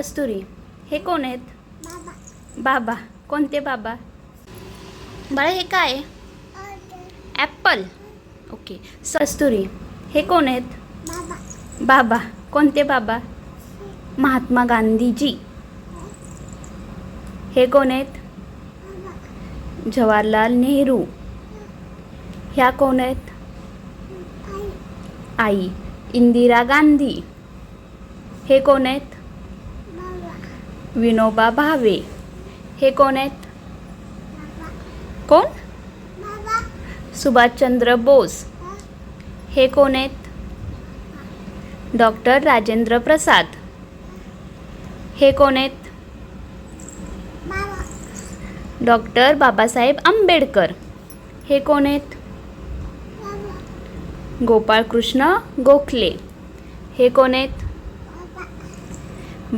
कस्तुरी. हे कोण आहेत? बाबा. कोणते बाबा? बाळा हे काय? आहे ॲप्पल ओके. कस्तुरी. हे कोण आहेत? बाबा. कोणते बाबा? महात्मा गांधीजी. हे कोण आहेत? जवाहरलाल नेहरू. ह्या कोण आहेत? आई. इंदिरा गांधी. हे कोण आहेत? विनोबा भावे. हे कोण आहेत? कोण? सुभाषचंद्र बोस. हे कोण आहेत? डॉक्टर राजेंद्र प्रसाद. हे कोण आहेत? डॉक्टर बाबासाहेब आंबेडकर. हे कोण आहेत? गोपाळकृष्ण गोखले. हे कोण आहेत?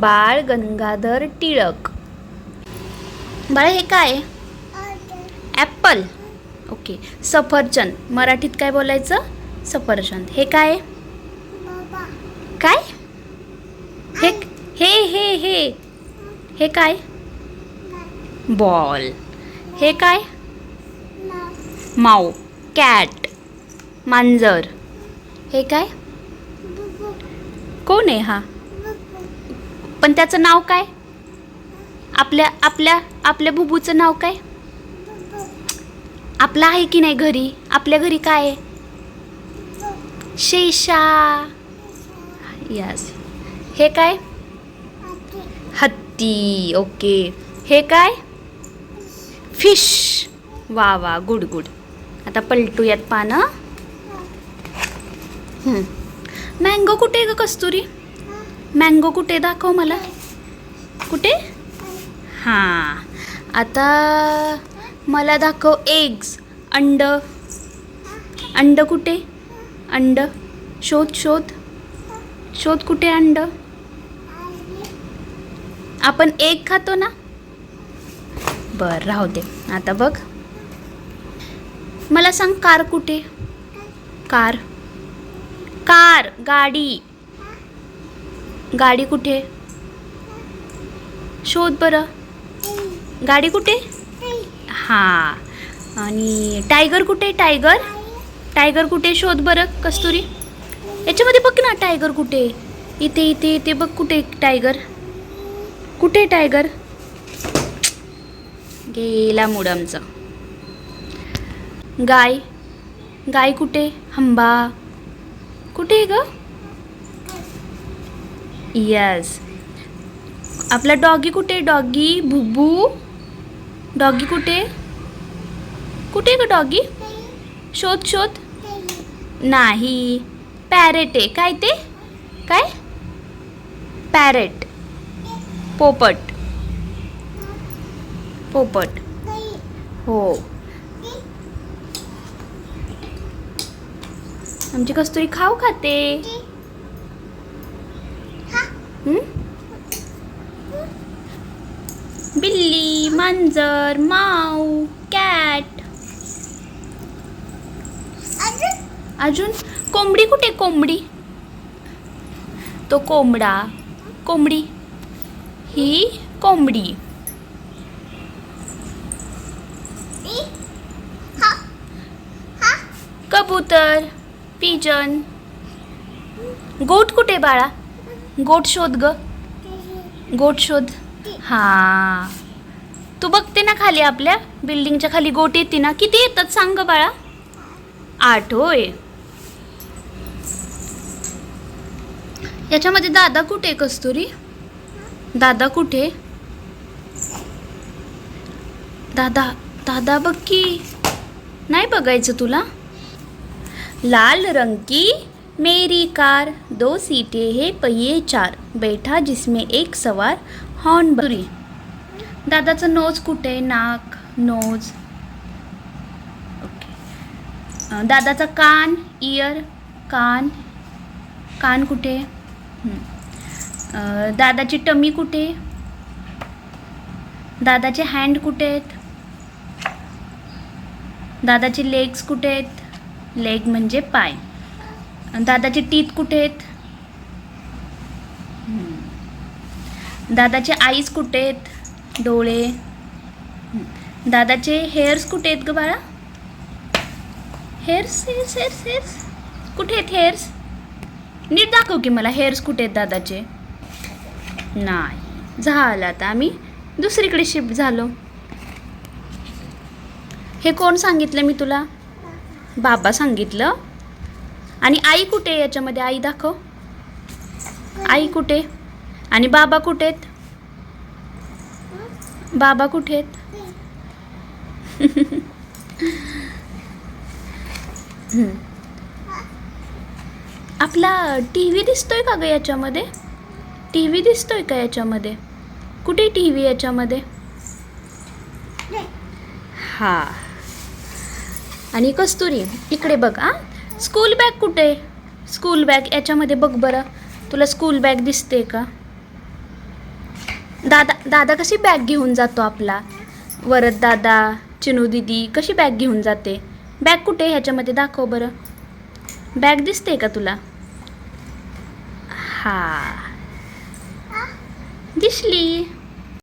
बाळ गंगाधर टिळक. बाळ हे काय? ॲपल. ओके. सफरचंद. मराठीत काय बोलायचं? सफरचंद. हे काय? काय? हे हे हे हे. हे काय? बॉल. हे काय? माऊ. कॅट. मांजर. हे काय? कोण आहे हा? पण त्याचं नाव काय? आपल्या आपल्या आपल्या बुबूचं नाव काय? आपलं आहे की नाही घरी? आपल्या घरी काय आहे? शेषा. यस हे काय? हत्ती. ओके हे काय? फिश वा वा. गुड गुड आता पलटूयात पानं. मँगो कुठे आहे ग कस्तुरी? मँगो कुठे दाखव मला. कुठे? हां. आता मला दाखव एग्स अंड. अंड कुठे? अंड. शोध शोध. शोध कुठे अंड? आपण एग खातो ना? बर राहू दे. आता बघ. मला सांग कार कुठे? कार. कार गाडी. गाडी कुठे? शोध बरं. गाडी कुठे? हां. आणि टायगर कुठे? टायगर टायगर कुठे? शोध बरं कस्तुरी. याच्यामध्ये बघ ना टायगर कुठे? इथे इथे इथे बघ कुठे टायगर कुठे टायगर गेला मूड आमचा. गाय. गाय कुठे? हंबा. कुठे ग? यस आपला डॉगी कुठे? डॉगी बुबू? डॉगी कुठे? कुठे ग डॉगी शोध शोध. नाही. पॅरेट आहे. काय ते? काय? पॅरेट पोपट. पोपट. हो. आमची कस्तुरी खाऊ खाते. बिल्ली मांजर माऊ कॅट. अजून? कोंबडी कुठे? कोंबडी. तो कोंबडा. कोंबडी. ही कोंबडी. कबूतर पिजन. गोट कुठे बाळा? गोट शोध ग. गोट शोध. हा. तू बघते ना खाली आपल्या बिल्डिंगच्या खाली गोट येते ना. किती येतात सांग ग बाळा. आठ होय. याच्यामध्ये दादा कुठे कस्तुरी? दादा कुठे? दादा दादा बघ की. नाही बघायचं तुला? लाल रंग की मेरी कार दो सीटे हे पहिये चार. बैठा जिसमें एक सवार हॉर्न बरी. दादाचं नोज कुठे? नाक नोज ओके दादाचा कान इयर कान. कान कुठे? दादाची टमी कुठे? दादाचे हँड कुठे आहेत? दादाचे लेग्स कुठे आहेत? लेग म्हणजे पाय. दादाचे टीथ कुठे आहेत? दादाचे आईज कुठे आहेत? डोळे. दादाचे हेअर्स कुठे आहेत ग बाळा? Hairs hairs hairs hairs. कुठे आहेत हेअर्स? नीट दाखव की मला हेअर्स कुठे आहेत दादाचे. नाही. झालं आता आम्ही. दुसरीकडे शिफ्ट झालो. हे कोण सांगितलं मी तुला? बाबा सांगितलं. आणि आई कुठे आहे याच्यामध्ये? आई दाखव. आई कुठे? आणि बाबा कुठे आहेत बाबा कुठे आहेत आपला टी व्ही दिसतोय का ग याच्यामध्ये? टी व्ही दिसतोय का याच्यामध्ये? कुठे टी व्ही याच्यामध्ये? हा. आणि कस्तुरी इकडे बघ आ स्कूल बॅग कुठे? स्कूल बॅग याच्यामध्ये बघ बरं. तुला स्कूल बॅग दिसते का? दादा दादा कशी बॅग घेऊन जातो आपला? वरद दादा चिनू दिदी कशी बॅग घेऊन जाते? बॅग कुठे ह्याच्यामध्ये? दाखव बरं. बॅग दिसते का तुला? हा. दिसली.